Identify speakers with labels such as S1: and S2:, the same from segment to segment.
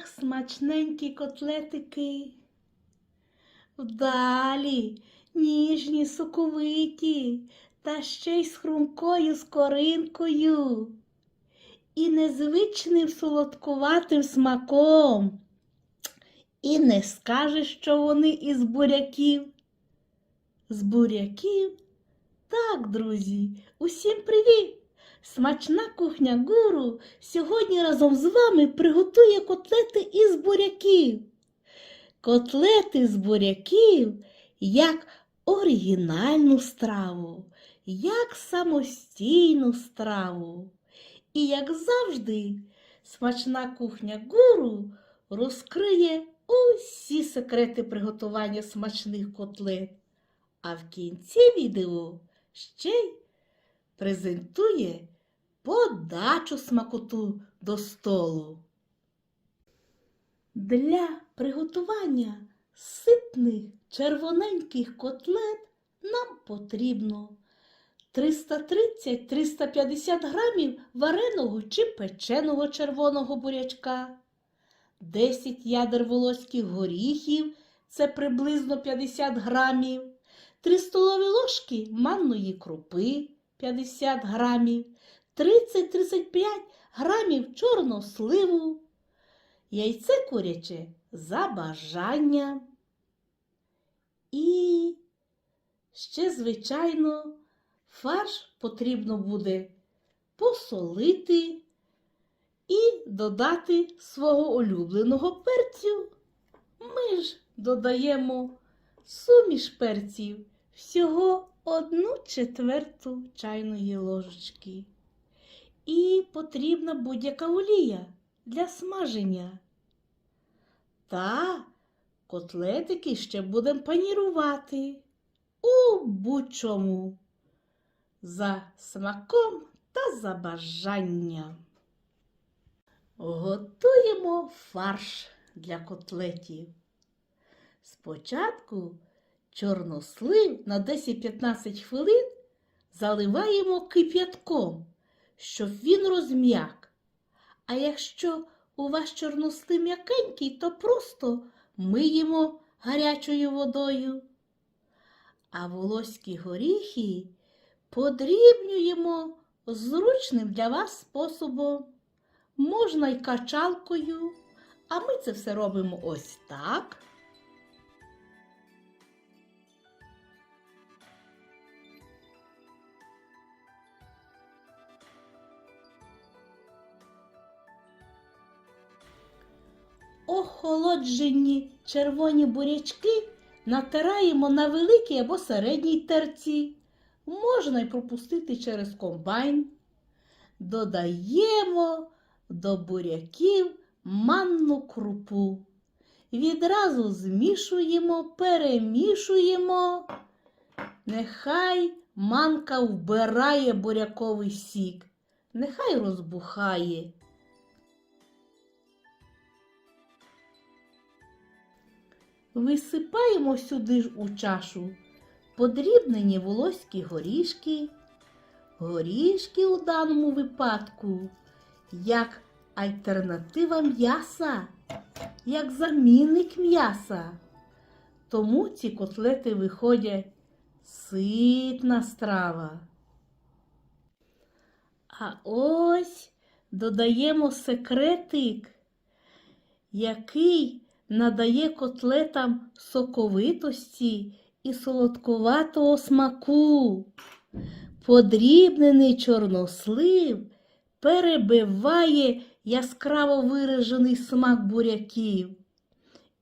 S1: Ах, смачненькі котлетики. Вдалі, ніжні, соковиті, та ще й з хрумкою скоринкою. І незвичним солодкуватим смаком. І не скажеш, що вони із буряків. З буряків? Так, друзі, усім привіт! Смачна кухня гуру сьогодні разом з вами приготує котлети із буряків. Котлети з буряків як оригінальну страву, як самостійну страву. І, як завжди, смачна кухня гуру розкриє усі секрети приготування смачних котлет. А в кінці відео ще й презентує подачу смакоту до столу. Для приготування ситних червоненьких котлет нам потрібно 330-350 грамів вареного чи печеного червоного бурячка, 10 ядер волоських горіхів, це приблизно 50 грамів, 3 столові ложки манної крупи 50 грамів, 30-35 грамів чорного сливу, яйце куряче за бажанням. І ще, звичайно, фарш потрібно буде посолити і додати свого улюбленого перцю. Ми ж додаємо суміш перців всього одну четверту чайної ложечки. І потрібна будь-яка олія для смаження. Та котлетики ще будемо панірувати у будь-чому за смаком та за бажанням. Готуємо фарш для котлетів. Спочатку чорнослив на 10-15 хвилин заливаємо кип'ятком, щоб він розм'як. А якщо у вас чорнослив м'якенький, то просто миємо гарячою водою. А волоські горіхи подрібнюємо зручним для вас способом. Можна й качалкою, а ми це все робимо ось так. Охолоджені червоні бурячки натираємо на великій або середній терці. Можна й пропустити через комбайн. Додаємо до буряків манну крупу. Відразу змішуємо, перемішуємо. Нехай манка вбирає буряковий сік, нехай розбухає. Висипаємо сюди ж у чашу подрібнені волоські горішки. Горішки у даному випадку як альтернатива м'яса, як замінник м'яса. Тому ці котлети виходять ситна страва. А ось додаємо секретик, який надає котлетам соковитості і солодкуватого смаку. Подрібнений чорнослив перебиває яскраво виражений смак буряків.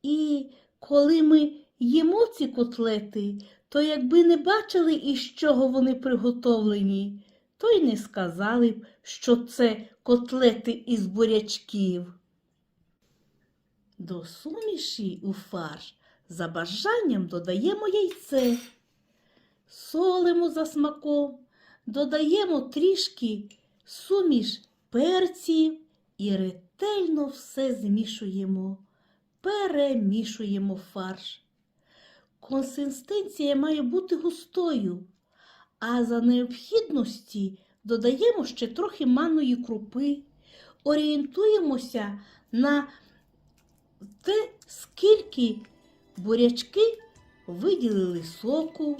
S1: І коли ми їмо ці котлети, то якби не бачили, із чого вони приготовлені, то й не сказали б, що це котлети із бурячків. До суміші у фарш за бажанням додаємо яйце, солимо за смаком, додаємо трішки суміш перців і ретельно все змішуємо, перемішуємо фарш. Консистенція має бути густою, а за необхідності додаємо ще трохи манної крупи, орієнтуємося на те, скільки бурячки виділили соку.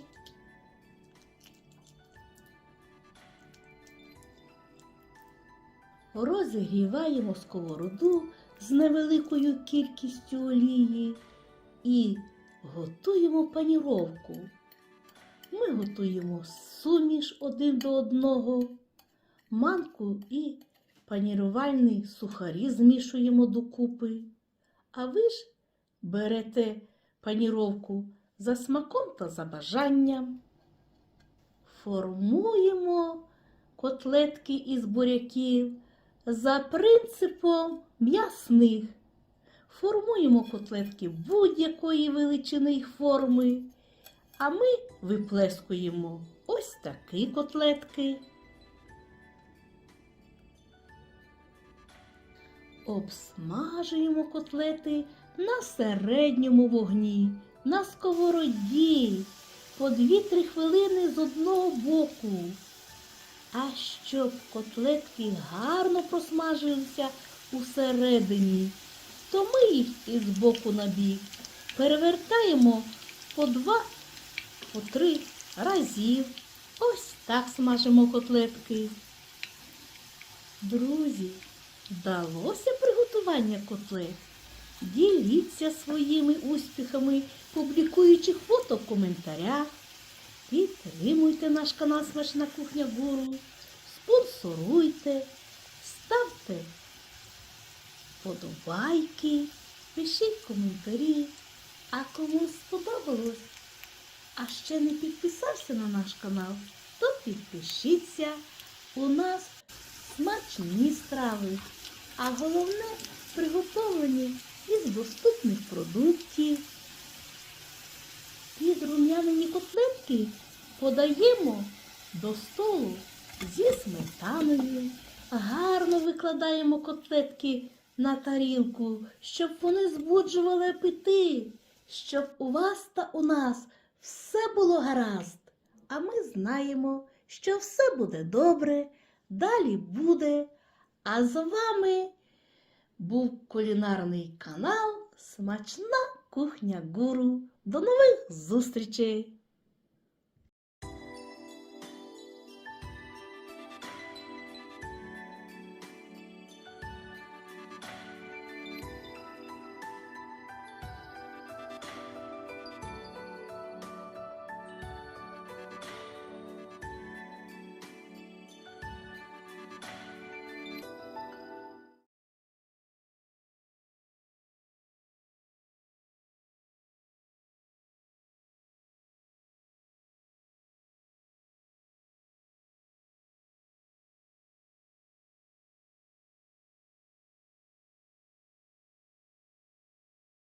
S1: Розігріваємо сковороду з невеликою кількістю олії і готуємо паніровку. Ми готуємо суміш один до одного, манку і панірувальні сухарі змішуємо докупи. А ви ж берете паніровку за смаком та за бажанням. Формуємо котлетки із буряків за принципом м'ясних. Формуємо котлетки будь-якої величини й форми, а ми виплескуємо ось такі котлетки. Обсмажуємо котлети на середньому вогні, на сковороді, по 2-3 хвилини з одного боку. А щоб котлетки гарно просмажилися усередині, то ми їх із боку на бік перевертаємо по два, по три разів. Ось так смажимо котлетки. Друзі, вдалося приготування котлет? Діліться своїми успіхами, публікуючи фото в коментарях. Підтримуйте наш канал Смачна кухня Гуру, спонсоруйте, ставте подобайки, пишіть коментарі. А кому сподобалось, а ще не підписався на наш канал, то підпишіться. У нас смачні страви, а головне приготовлені із доступних продуктів. Підрум'янені котлетки подаємо до столу зі сметаною. Гарно викладаємо котлетки на тарілку, щоб вони збуджували апетит, щоб у вас та у нас все було гаразд. А ми знаємо, що все буде добре, далі буде. А з вами був кулінарний канал Смачна кухня гуру. До нових зустрічей!